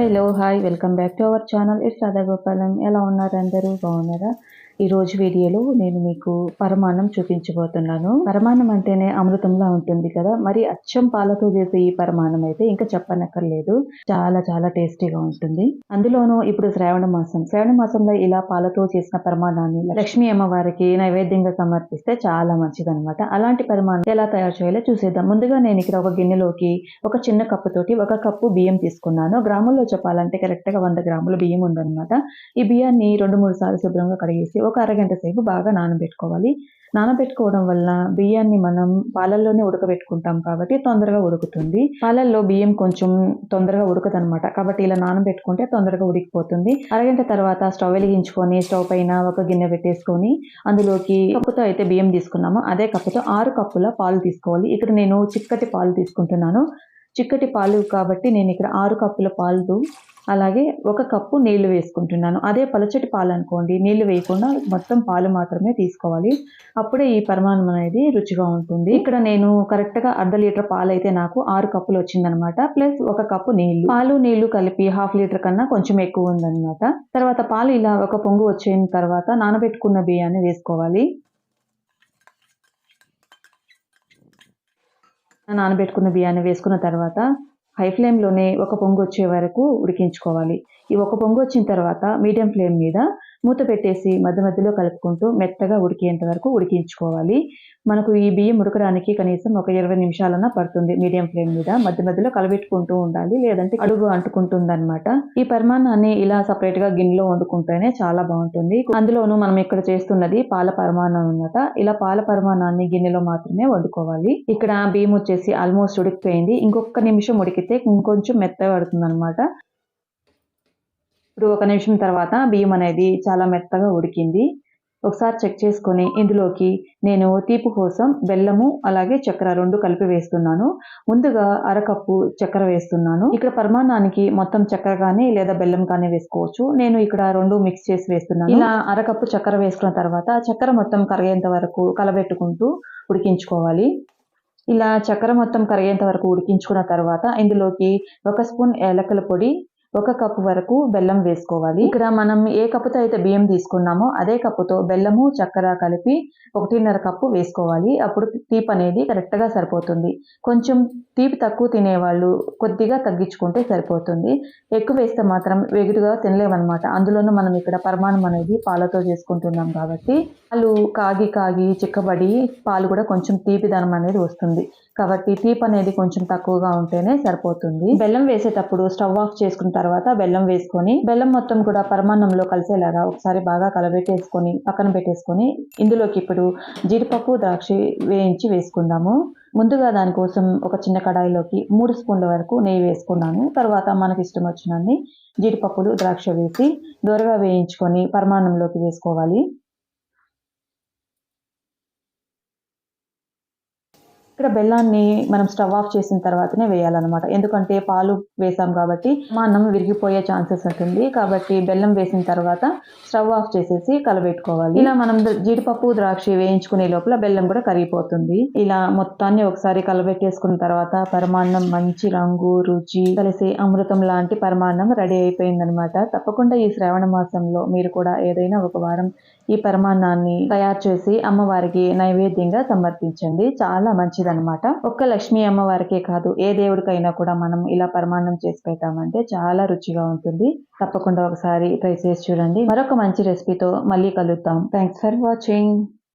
Hello hi welcome back to our channel it's Radhagopalam ఎలా ఉన్నారు అందరూ బాగున్నారా? ఈ రోజు వీడియోలో నేను మీకు పరమాన్నం చూపించబోతున్నాను. పరమాన్నం అంటేనే అమృతంలా ఉంటుంది కదా. మరి అచ్చం పాలతో చేసే ఈ పరమాన్నం అయితే ఇంకా చెప్పనక్కర్లేదు. చాలా చాలా టేస్టీగా ఉంటుంది. అందులోనూ ఇప్పుడు శ్రావణ మాసం. శ్రావణ మాసంలో ఇలా పాలతో చేసిన పరమాన్నాన్ని లక్ష్మీ అమ్మవారికి నైవేద్యంగా సమర్పిస్తే చాలా మంచిదన్నమాట. అలాంటి పరమాన్నం ఎలా తయారు చేయాలో చూసేద్దాం. ముందుగా నేను ఇక్కడ ఒక గిన్నెలోకి ఒక చిన్న కప్పు తోటి ఒక కప్పు బియ్యం తీసుకున్నాను. గ్రాముల్లో చెప్పాలంటే కరెక్ట్గా వంద గ్రాముల బియ్యం ఉందన్నమాట. ఈ బియ్యాన్ని రెండు మూడు సార్లు శుభ్రంగా కడిగేసి ఒక అరగంట సేపు బాగా నానబెట్టుకోవాలి. నానబెట్టుకోవడం వల్ల బియ్యాన్ని మనం పాలల్లోనే ఉడకబెట్టుకుంటాం కాబట్టి తొందరగా ఉడుకుతుంది. పాలల్లో బియ్యం కొంచెం తొందరగా ఉడకదనమాట కాబట్టి ఇలా నానబెట్టుకుంటే తొందరగా ఉడికిపోతుంది. అరగంట తర్వాత స్టవ్ వెలిగించుకొని స్టవ్ పైన ఒక గిన్నె పెట్టేసుకొని అందులోకి కప్పుతో అయితే బియ్యం తీసుకున్నాము. అదే కప్పుతో ఆరు కప్పుల పాలు తీసుకోవాలి. ఇక్కడ నేను చిక్కటి పాలు తీసుకుంటున్నాను. చిక్కటి పాలు కాబట్టి నేను ఇక్కడ ఆరు కప్పుల పాలు అలాగే ఒక కప్పు నీళ్ళు వేసుకుంటున్నాను. అదే పలచటి పాలు అనుకోండి. నీళ్ళు వేయకుండా మొత్తం పాలు మాత్రమే తీసుకోవాలి. అప్పుడే ఈ పరిమాణం అనేది రుచిగా ఉంటుంది. ఇక్కడ నేను కరెక్ట్గా అర్ధ లీటర్ పాలు అయితే నాకు ఆరు కప్పులు వచ్చిందనమాట. ప్లస్ ఒక కప్పు నీళ్ళు. పాలు నీళ్ళు కలిపి హాఫ్ లీటర్ కన్నా కొంచెం ఎక్కువ ఉందన్నమాట. తర్వాత పాలు ఇలా ఒక పొంగు వచ్చిన తర్వాత నానబెట్టుకున్న బియ్యాన్ని వేసుకోవాలి. నానబెట్టుకున్న బియ్యాన్ని వేసుకున్న తర్వాత హై ఫ్లేమ్లోనే ఒక పొంగు వచ్చే వరకు ఉడికించుకోవాలి. ఈ ఒక పొంగు వచ్చిన తర్వాత మీడియం ఫ్లేమ్ మీద మూత పెట్టేసి మధ్య మధ్యలో కలుపుకుంటూ మెత్తగా ఉడికేంత వరకు ఉడికించుకోవాలి. మనకు ఈ బియ్యం ఉడకడానికి కనీసం ఒక ఇరవై నిమిషాలన్నా పడుతుంది మీడియం ఫ్లేమ్ మీద. మధ్య మధ్యలో కలబెట్టుకుంటూ ఉండాలి లేదంటే అడుగు అంటుకుంటుంది అనమాట ఈ పరిమాణాన్ని ఇలా సపరేట్గా గిన్నెలో వండుకుంటేనే చాలా బాగుంటుంది. అందులోనూ మనం ఇక్కడ చేస్తున్నది పాల పరిమాణం అనమాట ఇలా పాల పరిమాణాన్ని గిన్నెలో మాత్రమే వండుకోవాలి. ఇక్కడ బియ్యం వచ్చేసి ఆల్మోస్ట్ ఉడికిపోయింది. ఇంకొక నిమిషం ఉడికితే ఇంకొంచెం మెత్తగా పడుతుంది అనమాట ఇప్పుడు ఒక నిమిషం తర్వాత బియ్యం అనేది చాలా మెత్తగా ఉడికింది. ఒకసారి చెక్ చేసుకొని ఇందులోకి నేను తీపి కోసం బెల్లము అలాగే చక్కెర రెండు కలిపి వేస్తున్నాను. ముందుగా అరకప్పు చక్కెర వేస్తున్నాను. ఇక్కడ పరిమాణానికి మొత్తం చక్కెర కానీ లేదా బెల్లం కానీ వేసుకోవచ్చు. నేను ఇక్కడ రెండు మిక్స్ చేసి వేస్తున్నాను. ఇలా అరకప్పు చక్కెర వేసుకున్న తర్వాత చక్కెర మొత్తం కరిగేంత వరకు కలబెట్టుకుంటూ ఉడికించుకోవాలి. ఇలా చక్కెర మొత్తం కరిగేంత వరకు ఉడికించుకున్న తర్వాత ఇందులోకి ఒక స్పూన్ ఏలకల పొడి ఒక కప్పు వరకు బెల్లం వేసుకోవాలి. ఇక్కడ మనం ఏ కప్పుతో అయితే బియ్యం తీసుకున్నామో అదే కప్పుతో బెల్లము చక్కెర కలిపి ఒకటిన్నర కప్పు వేసుకోవాలి. అప్పుడు తీపి అనేది కరెక్ట్గా సరిపోతుంది. కొంచెం తీపి తక్కువ తినేవాళ్ళు కొద్దిగా తగ్గించుకుంటే సరిపోతుంది. ఎక్కువ వేస్తే మాత్రం వెగుడుగా తినలేమన్నమాట. అందులోనూ మనం ఇక్కడ పరిమాణం అనేది పాలతో చేసుకుంటున్నాం కాబట్టి పాలు కాగి కాగి చిక్కబడి పాలు కూడా కొంచెం తీపిదనం అనేది వస్తుంది. కాబట్టి తీపి అనేది కొంచెం తక్కువగా ఉంటేనే సరిపోతుంది. బెల్లం వేసేటప్పుడు స్టవ్ ఆఫ్ చేసుకున్న తర్వాత బెల్లం వేసుకొని బెల్లం మొత్తం కూడా పరమాన్నంలో కలిసేలాగా ఒకసారి బాగా కలబెట్టేసుకొని పక్కన పెట్టేసుకొని ఇందులోకి ఇప్పుడు జీడిపప్పు ద్రాక్ష వేయించి వేసుకుందాము. ముందుగా దానికోసం ఒక చిన్న కడాయిలోకి మూడు స్పూన్ల వరకు నెయ్యి వేసుకున్నాను. తర్వాత మనకి ఇష్టం వచ్చినన్ని జీడిపప్పులు ద్రాక్ష వేసి దూరగా వేయించుకొని పరిమాణంలోకి వేసుకోవాలి. ఇక్కడ బెల్లాన్ని మనం స్టవ్ ఆఫ్ చేసిన తర్వాతనే వేయాలన్నమాట. ఎందుకంటే పాలు వేసాం కాబట్టి మా అన్నం విరిగిపోయే ఛాన్సెస్ ఉంటుంది. కాబట్టి బెల్లం వేసిన తర్వాత స్టవ్ ఆఫ్ చేసేసి కలబెట్టుకోవాలి. ఇలా మనం జీడిపప్పు ద్రాక్ష వేయించుకునే లోపల బెల్లం కూడా కరిగిపోతుంది. ఇలా మొత్తాన్ని ఒకసారి కలబెట్టేసుకున్న తర్వాత పరమాన్నం మంచి రంగు రుచి కలిసి అమృతం లాంటి పరమాన్నం రెడీ అయిపోయిందనమాట తప్పకుండా ఈ శ్రావణ మాసంలో మీరు కూడా ఏదైనా ఒక వారం ఈ పరమాన్నాన్ని తయారు చేసి అమ్మవారికి నైవేద్యంగా సమర్పించండి. చాలా మంచిది అనమాట ఒక్క లక్ష్మీ అమ్మవారికే కాదు ఏ దేవుడికైనా కూడా మనం ఇలా పరమాన్నం చేసి పెట్టామంటే చాలా రుచిగా ఉంటుంది. తప్పకుండా ఒకసారి ట్రై చేసి చూడండి. మరొక మంచి రెసిపీతో మళ్ళీ కలుద్దాం. Thanks for watching